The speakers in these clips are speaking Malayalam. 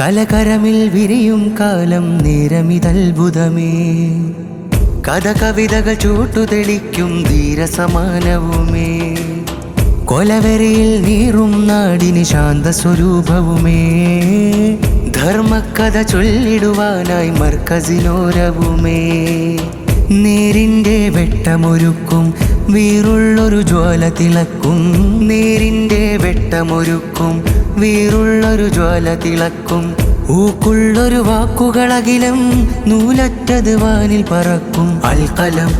കലകരമിൽ വിരിയും കാലം നേരമിതത്ഭുതമേ. കഥ കവിതകൾ ചൂട്ടുതെളിക്കും ധീരസമാനവുമേ. കൊലവെറിയിൽ നീറും നാടിന് ശാന്ത സ്വരൂപവുമേ ധർമ്മക്കഥ ചൊല്ലിടുവാനായി മർക്കസിനോരവുമേ. നേരിന്റെ വെട്ടമൊരുക്കും വീറുള്ളൊരു ജ്വാല തിളക്കും നേരിന്റെ വെട്ടമൊരുക്കും. വീറുള്ളൊരു ജ്വാല തിളക്കും ഊക്കുള്ളൊരു വാക്കുകളകിലും നൂലറ്റത് വാനിൽ പറക്കും. അൽക്കലം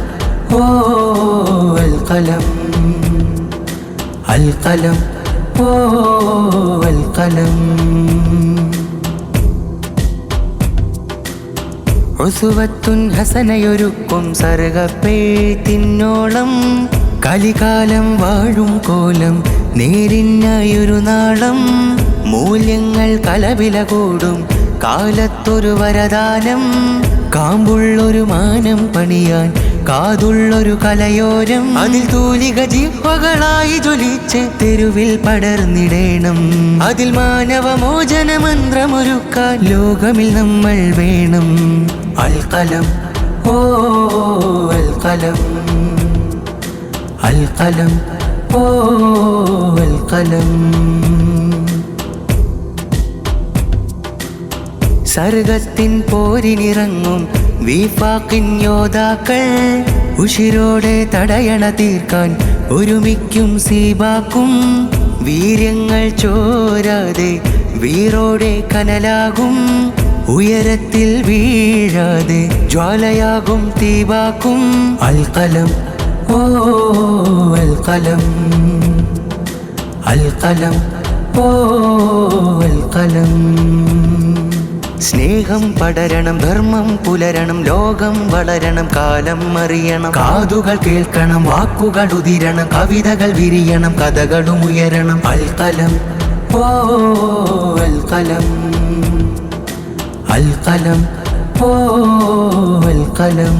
ഓ അൽക്കലം അൽക്കലം ഓ അൽക്കലം. ഉസുവത്തുൻ ഹസനയൊരുക്കും സർഗപ്പേ തിന്നോളം കലികാലം വാഴും കോലം നേരിന്നായൊരു നാളം. മൂല്യങ്ങൾ കലവില കൂടും കാലത്തൊരു വരദാനം. കാമ്പുള്ളൊരു മാനം പണിയാൻ കാതുള്ളൊരു കലയോരം. അതിൽ തൂലിക ജീവകളായി ജ്വലിച്ച് തെരുവിൽ പടർന്നിടേണം. അതിൽ മാനവ മോചന മന്ത്രമൊരുക്കാൻ ലോകമിൽ നമ്മൾ വേണം. അൽക്കലം أوه القلم القلم أوه القلم സർഗത്തിൻ പോരിനിറങ്ങും വീപ്പാക്കിൻ യോദ്ധാക്കൾ. ഉഷിരോടെ തടയണ തീർക്കാൻ ഒരുമിക്കും സീബാക്കും. വീര്യങ്ങൾ ചോരാതെ വീറോടെ കനലാകും. ഉയരത്തിൽ വീഴാതെ ജ്വാലയാകും തീവാക്കും. അൽക്കലം ഓ അൽക്കലം. അൽക്കലം ഓ അൽക്കലം. സ്നേഹം പടരണം ധർമ്മം പുലരണം ലോകം വളരണം കാലം അറിയണം. കാതുകൾ കേൾക്കണം വാക്കുകൾ ഉതിരണം കവിതകൾ വിരിയണം കഥകളും ഉയരണം. അൽക്കലം ഓ അൽക്കലം. അൽക്കലം ഓ അൽക്കലം